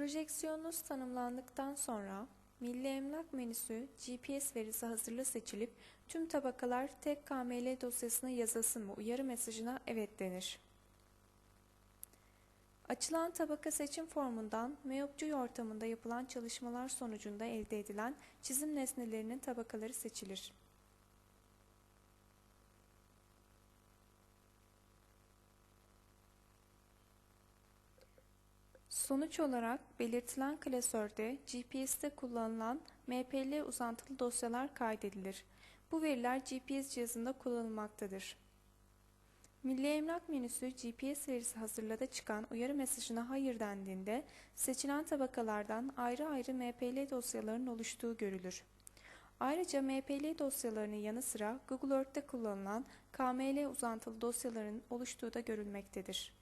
Projeksiyonunuz tanımlandıktan sonra Milli Emlak menüsü GPS verisi hazırla seçilip tüm tabakalar tek KML dosyasına yazılsın mı uyarı mesajına evet denir. Açılan tabaka seçim formundan Meopcuy ortamında yapılan çalışmalar sonucunda elde edilen çizim nesnelerinin tabakaları seçilir. Sonuç olarak belirtilen klasörde GPS'te kullanılan MPL uzantılı dosyalar kaydedilir. Bu veriler GPS cihazında kullanılmaktadır. Milli Emlak menüsü GPS verisi hazırlada çıkan uyarı mesajına hayır dendiğinde seçilen tabakalardan ayrı ayrı MPL dosyalarının oluştuğu görülür. Ayrıca MPL dosyalarının yanı sıra Google Earth'te kullanılan KML uzantılı dosyaların oluştuğu da görülmektedir.